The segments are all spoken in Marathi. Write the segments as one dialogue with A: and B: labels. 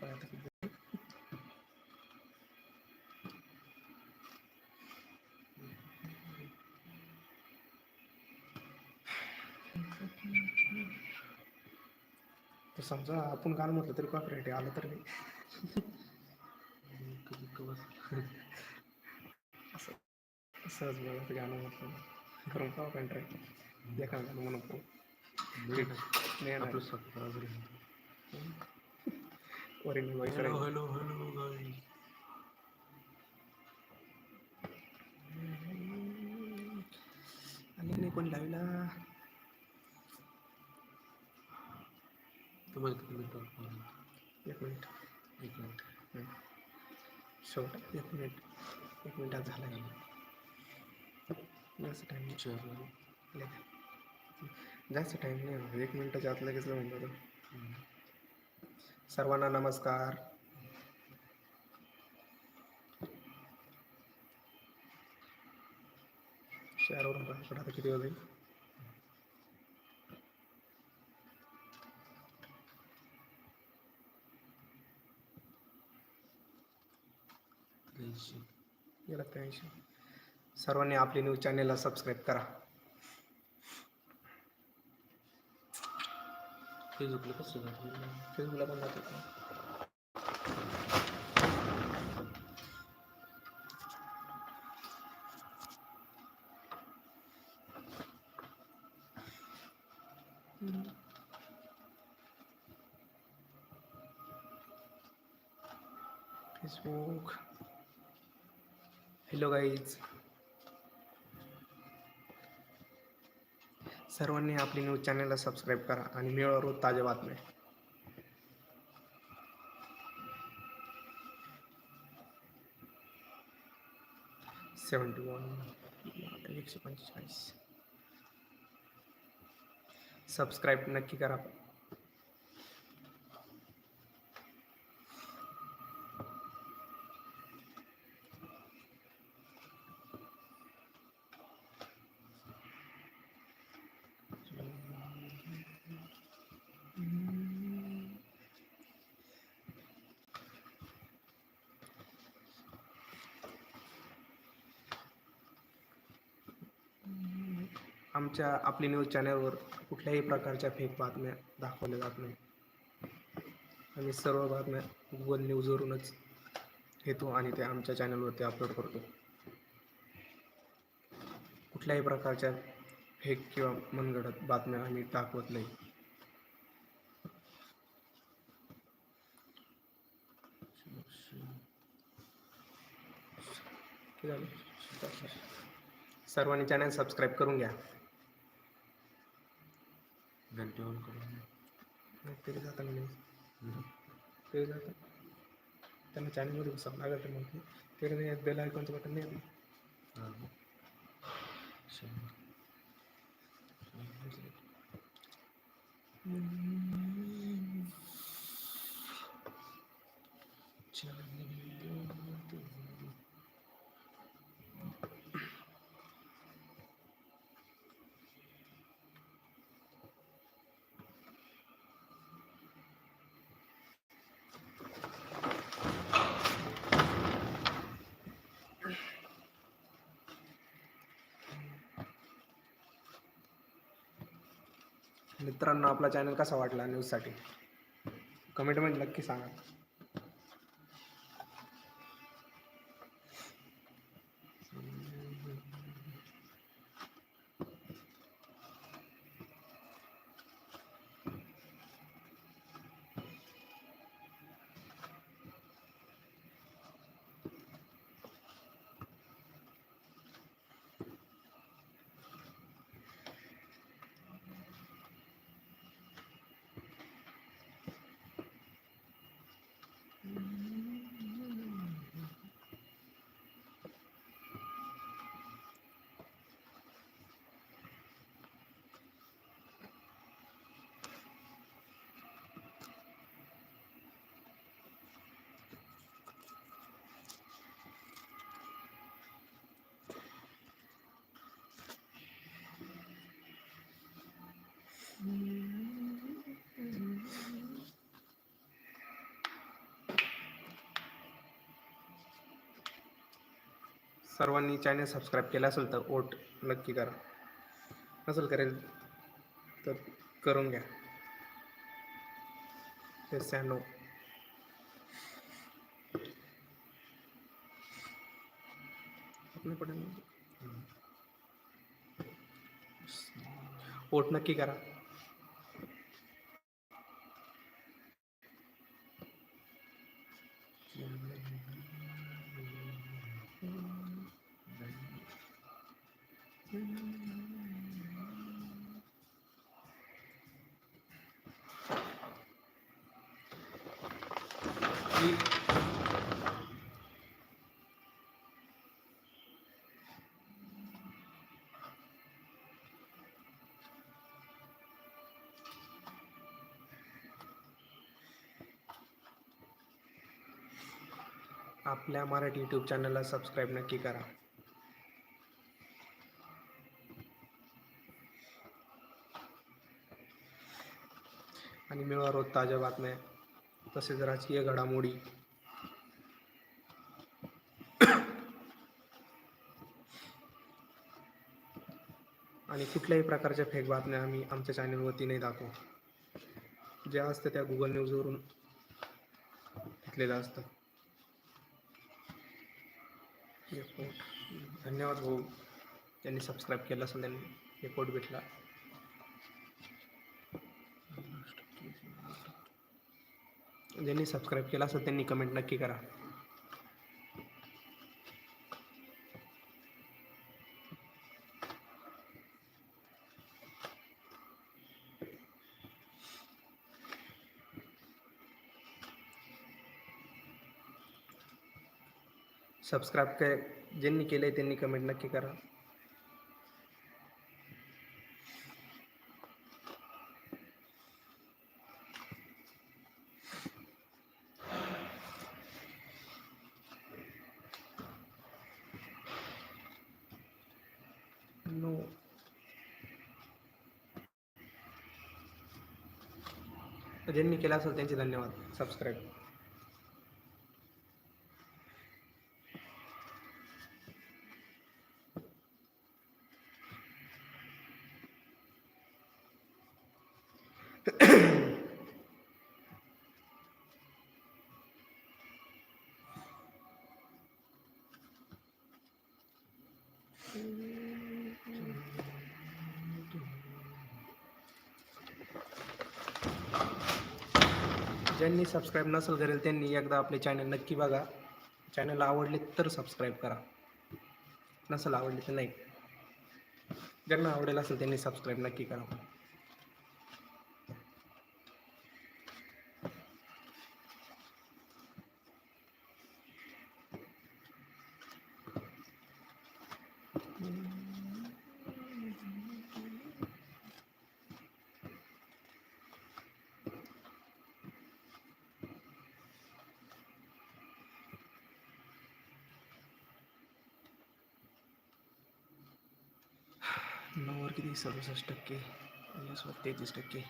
A: पाय आता किती तर समजा आपण गाणं म्हटलं तरी कॉपरेट आलं तर नाही
B: कधी कवर
A: सहज मला ते गाणं म्हटलं करून पाहा पेन ट्राय एका गाणं म्हणून पाहू
B: नाही
A: नाही
B: आपलं
A: नाही
B: हॅलो हॅलो
A: आणि नाही कोणी लावला?
B: तुम्हाला किती मिनिट
A: एक मिनिट
B: एक मिनिट
A: शेवट एक मिनिट एक मिनिटात झाला जास्त टाईम
B: चार
A: जास्त टाईम नाही. एक मिनिटाच्या आत लगेच जातो. सर्वांना नमस्कार. शेअरवरून किती
B: त्र्याऐंशी
A: गेला त्र्याऐंशी सर्वांनी आपली न्यूज चॅनेलला सबस्क्राईब करा.
B: फेसबुकला कसं जातो
A: फेसबुकला पण जातो फेसबुक. हॅलो गाईज सर्वांनी आपली न्यूज चॅनलला सबस्क्राईब करा आणि मिळवा रोज ताज्या बातम्या. सेवन्टी वन एकशे पंचेचाळीस. सबस्क्राईब नक्की करा. आमच्या आपली न्यूज चॅनलवर कुठल्याही प्रकारच्या फेक बातम्या दाखवल्या जात नाही. आम्ही सर्व बातम्या गुगल न्यूजवरूनच घेतो आणि त्या आमच्या चॅनलवरती अपलोड करतो. कुठल्याही प्रकारच्या फेक किंवा मनगडत बातम्या आम्ही दाखवत नाही. सर्वांनी चॅनल सबस्क्राईब करून घ्या.
B: घंटे ऑन करून
A: तरी जातं नाही. तरी जातं. त्यांना चॅनलमध्ये बसावं लागेल तर मग तरी नाही बेल आयकॉनचं बटन नाही.
B: हां. शंभर.
A: मित्रांनो आपला चॅनल कसा वाटला न्यूजसाठी कमेंटमध्ये नक्की सांगा. सर्वांनी चॅनल सबस्क्राईब केलं असेल तर वोट नक्की करा. नसेल करेल तर करून घ्या. येस नो वोट नक्की करा. आपल्या मराठी यूट्यूब चॅनलला सबस्क्राईब नक्की करा. आणि मिळवा रोज ताज्या बातम्या. तसेच राजकीय घडामोडी. आणि कुठल्याही प्रकारच्या फेक बातम्या आम्ही आमच्या चॅनलवरती नाही दाखवू ज्या असतं त्या गुगल न्यूजवरून घेतलेलं असतं. धन्यवाद भाऊ. त्यांनी सबस्क्राईब केलं असेल त्यांनी. रिपोर्ट भेटला. केलं असेल त्यांनी कमेंट नक्की करा। सबस्क्राईब काय ज्यांनी आहे त्यांनी कमेंट नक्की करा। ज्यांनी केलं असेल त्यांचे धन्यवाद. सबस्क्राईब ज्यांनी सबस्क्राईब नसेल करेल त्यांनी एकदा आपले चॅनल नक्की बघा. चॅनल आवडले तर सबस्क्राईब करा. नसेल आवडले तर नाही. ज्यांना आवडेल असेल त्यांनी सबस्क्राईब नक्की करा. नऊवर किती? सदुसष्ट टक्के. यासोबत तेहतीस टक्के.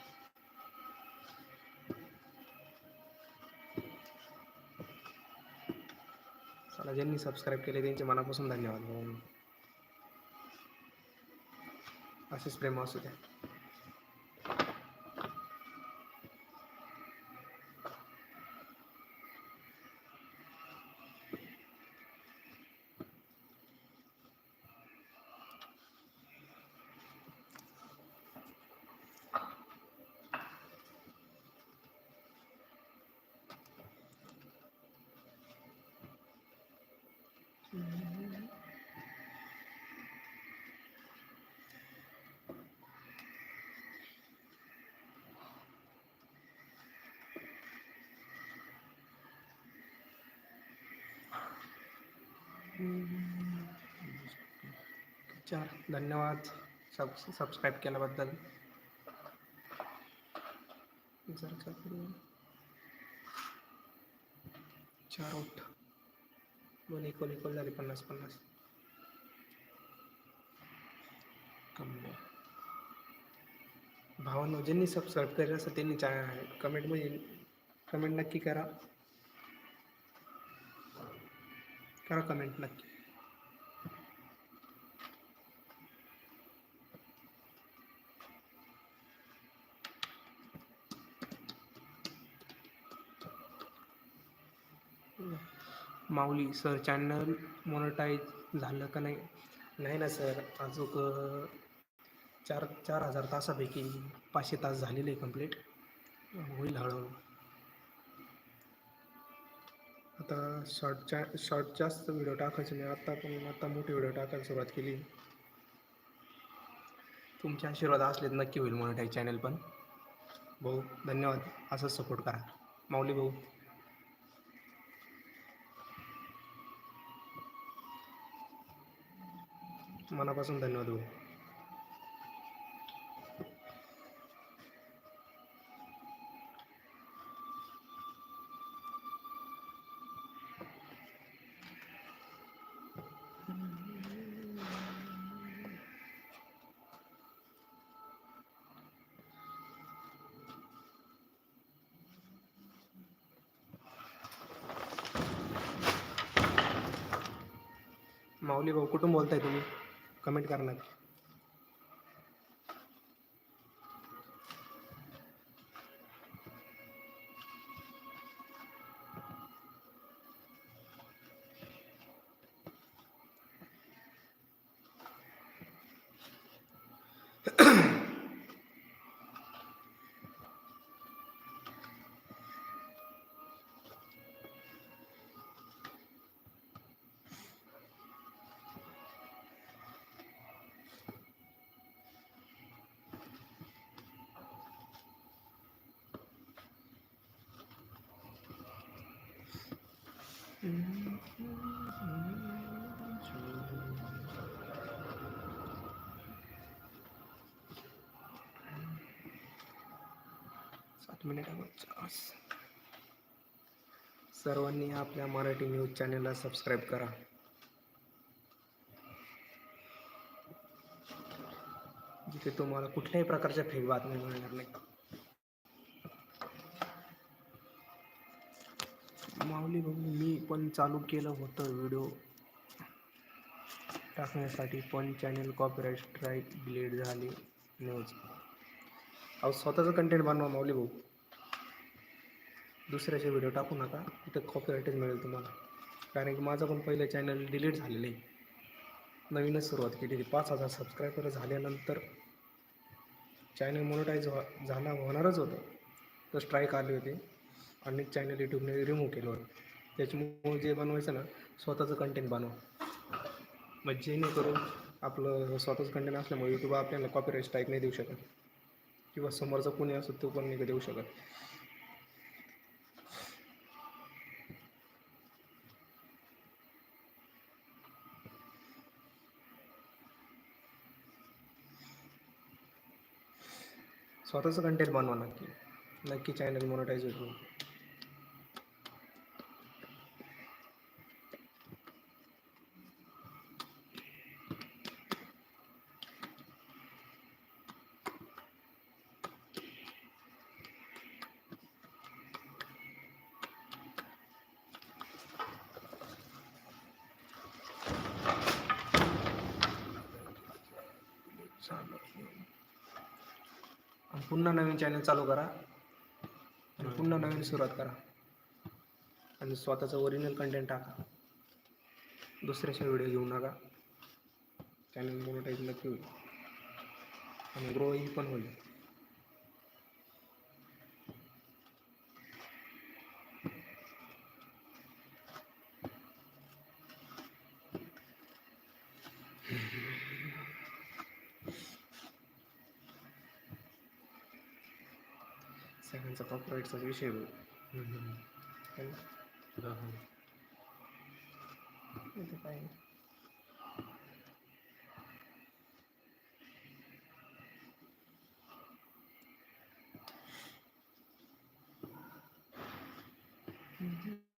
A: चला ज्यांनी सबस्क्राईब केले त्यांचे मनापासून धन्यवाद. असेच प्रेम असू द्या. चार धन्यवाद सब सबस्क्राईब केल्याबद्दल जर. चार ओट दोन इक्वल इक्वल झाले पन्नास पन्नास.
B: कमी
A: भावांनो, ज्यांनी सबस्क्राईब केलं असेल त्यांनी चा कमेंटमध्ये कमेंट नक्की करा. करा कमेंट नक्की. माऊली सर चॅनल मोनोटाईज झालं का नाही? नाही ना सर अजूक चार चार हजार तासापैकी पाचशे तास झालेले कंप्लीट होईल हळूहळू. आता शॉर्टच्या शॉर्ट जास्त व्हिडिओ टाकायचे नाही. आत्ता पण आत्ता मोठी व्हिडिओ टाकायला सुरुवात केली. तुमचे आशीर्वाद असले तर नक्की होईल मोनटाईज चॅनल पण. भाऊ धन्यवाद. असंच सपोर्ट करा. माऊली भाऊ. मनापासून धन्यवाद भाऊ. माऊली भाऊ कुठून बोलताय तुम्ही? कमेंट करणार. सात मिनिटावरचा सर्वांनी आपल्या मराठी न्यूज चॅनलला सबस्क्राईब करा. जिथे तुम्हाला कुठल्याही प्रकारच्या फेक बातम्या मिळणार नाही माऊली भाऊ मी पण चालू केलं होतं व्हिडिओ टाकण्यासाठी पण चॅनल कॉपीराईट स्ट्राईक डिलीट झाली. न्यूज अहो स्वतःचं कंटेंट बनवा माऊली भाऊ. दुसऱ्याचे व्हिडिओ टाकू नका. तिथं कॉपीराईटच मिळेल तुम्हाला. कारण की माझं पण पहिलं चॅनल डिलीट झालेलं आहे. नवीनच सुरुवात केली होती. पाच हजार सबस्क्रायबर झाल्यानंतर चॅनल मोनोटाईज व्हा झाला होणारच होतं. तर स्ट्राईक आले होते. आणि चॅनल यूट्यूबने रिमूव्ह केलं होतं. त्याच्यामुळे जे बनवायचं ना स्वतःचं कंटेंट बनवा. मग जेणेकरून आपलं स्वतःचं कंटेंट असल्यामुळे यूट्यूब आपल्याला कॉपीराईट स्ट्राईक नाही देऊ शकत. किंवा समोरचा कोणी असो तो पण नाही देऊ शकत. स्वतःचं कंटेंट बनवा नक्की. नक्की चॅनल मोनोटाईज होईल आणि पुन्हा नवीन चॅनल चालू करा. आणि पुन्हा नवीन सुरुवात करा. आणि स्वतःचं ओरिजिनल कंटेंट टाका. दुसऱ्याशा व्हिडिओ घेऊ नका. चॅनल मोनोटाईज नक्की होईल. आणि ग्रोही पण होईल. कॉर्पोरेटचा विषय काय Mm-hmm.